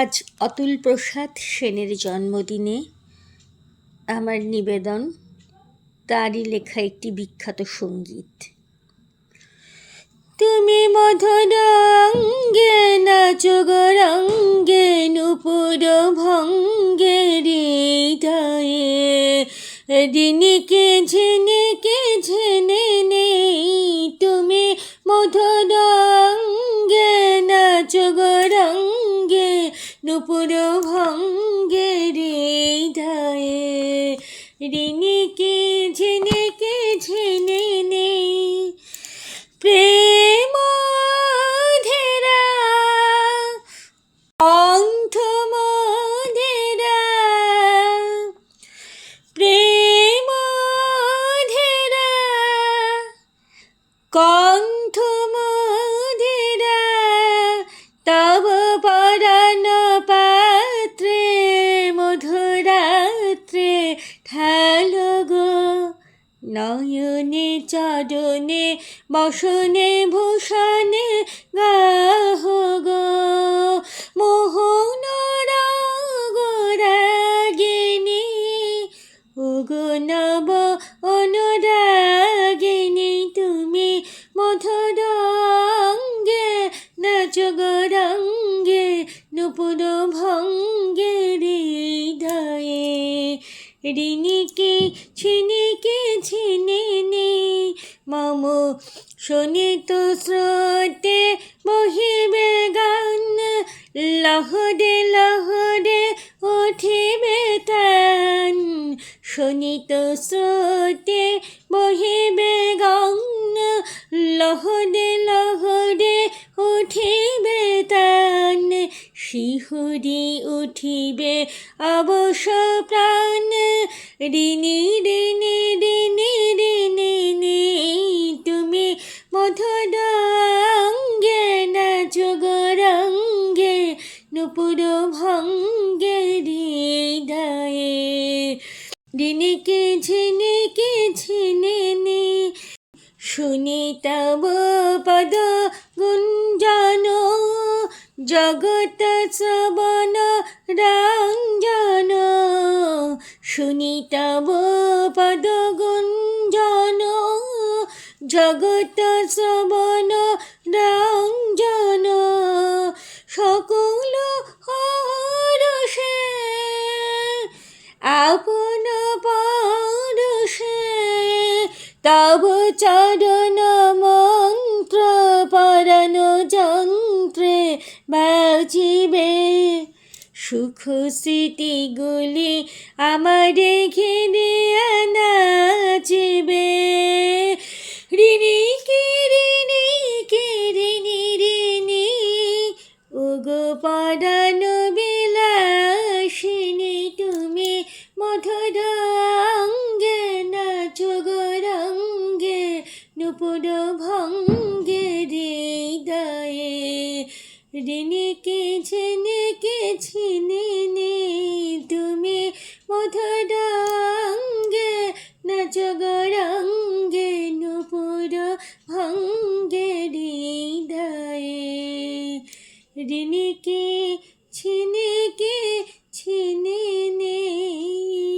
আজ অতুল প্রসাদ সেনের জন্মদিনে আমার নিবেদন, তারই লেখা একটি বিখ্যাত সংগীত। তুমি মধুরঙ্গে নাচো গরঙ্গে নুপুর ভঙ্গে হৃদয়ে। দিনিকে ঝিনিকে ঝেনে নেই, তুমি মধুরঙ্গে নাচো গরঙ্গে নুপুর ভঙ্গে হৃদয়ে। রিনিকে ঝিনিকে ঝেনে ঠালো গো, নয়নে চরণে বসনে ভূষণে গাহ গো, মোহন রাগিনী, উগো নব অনুরাগিনী, তুমি মধুরঙ্গে নাচ গরঙ্গে নুপুর ভঙ্গে হৃদয়ে। ঋণিকে ছিনিকে ছিনে নে মম শোনিত স্রোতে বহিবে গান। লহরে লহরে উঠিবে তান শোনিত স্রোতে শিহুরি উঠিবে অবশ্য প্রাণ। ঋণী ঋণী ঋণী ঋণী নি তুমি মধুরঙ্গে নাচ গরঙ্গে, নুপুর ভঙ্গে হৃদয়ে। ঋণীকে ঝিনিকে ঝিনে, নি? শুনি তব পদ গুঞ্জন। জগত শ্রবণ রঞ্জন শুনি তব পদ গুঞ্জন জগত শ্রবণ রঞ্জন, সকল হরষে আপন পরশে তব চরণ বাজিবে। সুখ স্মৃতিগুলি আমারে ঘিরে নাচিবে ঋণী কি ঋণী কি ঋণী ঋণী উগো পরাণ বিলাসিনী, তুমি মধুরঙ্গে নাচো গরঙ্গে নুপুর ভঙ্গে রেনেকে ঝেনেকে ছিনে নে তুমি মধুরঙ্গে নাচগরঙ্গে নুপুর ভঙ্গে হৃদয়ে। রেনেকে ছিনেকে ছিনে নে।